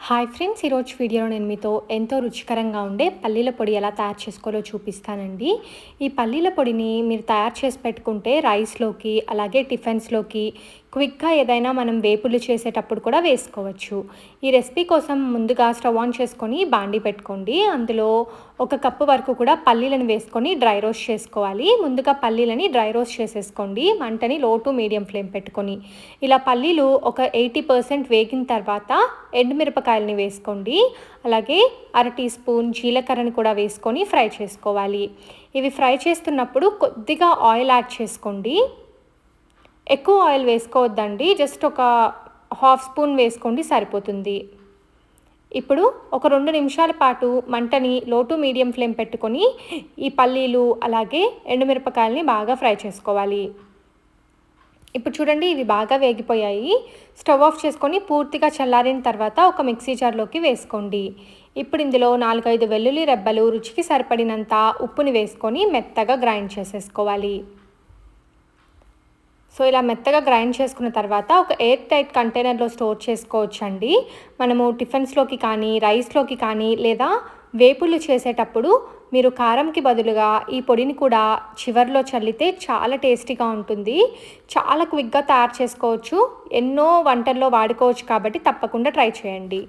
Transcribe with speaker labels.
Speaker 1: Hi friends ఈరోజు వీడియోలో నేను మీతో ఎంతో రుచికరంగా ఉండే పల్లీల పొడి ఎలా తయారు చేసుకోవాలో చూపిస్తానండి. ఈ పల్లీల పొడిని మీరు తయారు చేసి పెట్టుకుంటే రైస్లోకి అలాగే టిఫిన్స్లోకి క్విక్గా ఏదైనా మనం వేపులు చేసేటప్పుడు కూడా వేసుకోవచ్చు. ఈ రెసిపీ కోసం ముందుగా స్టవ్ ఆన్ చేసుకొని బాండి పెట్టుకోండి. అందులో ఒక కప్పు వరకు కూడా పల్లీలను వేసుకొని డ్రై రోస్ట్ చేసుకోవాలి. ముందుగా పల్లీలని డ్రై రోస్ట్ చేసేసుకోండి. మంటని లో టు మీడియం ఫ్లేమ్ పెట్టుకొని. ఇలా పల్లీలు ఒక ఎయిటీ పర్సెంట్ వేగిన తర్వాత ఎండుమిరపకాయలని వేసుకోండి. అలాగే అర టీ స్పూన్ జీలకర్రని కూడా వేసుకొని ఫ్రై చేసుకోవాలి. ఇవి ఫ్రై చేస్తున్నప్పుడు కొద్దిగా ఆయిల్ యాడ్ చేసుకోండి. ఎక్కువ ఆయిల్ వేసుకోవద్దండి. జస్ట్ ఒక హాఫ్ స్పూన్ వేసుకోండి సరిపోతుంది. ఇప్పుడు ఒక రెండు నిమిషాల పాటు మంటని లో టు మీడియం ఫ్లేమ్ పెట్టుకొని ఈ పల్లీలు అలాగే ఎండుమిరపకాయలని బాగా ఫ్రై చేసుకోవాలి. ఇప్పుడు చూడండి ఇవి బాగా వేగిపోయాయి. స్టవ్ ఆఫ్ చేసుకొని పూర్తిగా చల్లారిన తర్వాత ఒక మిక్సీ జార్లోకి వేసుకోండి. ఇప్పుడు ఇందులో నాలుగైదు వెల్లుల్లి రెబ్బలు రుచికి సరిపడినంత ఉప్పుని వేసుకొని మెత్తగా గ్రైండ్ చేసేసుకోవాలి. సో ఇలా మెత్తగా గ్రైండ్ చేసుకున్న తర్వాత ఒక ఎయిర్ టైట్ కంటైనర్లో స్టోర్ చేసుకోవచ్చండి. మనము టిఫిన్స్లోకి కానీ రైస్లోకి కానీ లేదా వేపుళ్ళు చేసేటప్పుడు మీరు కారంకి బదులుగా ఈ పొడిని కూడా చివర్లో చల్లితే చాలా టేస్టీగా ఉంటుంది. చాలా క్విక్గా తయారు చేసుకోవచ్చు. ఎన్నో వంటల్లో వాడుకోవచ్చు కాబట్టి తప్పకుండా ట్రై చేయండి.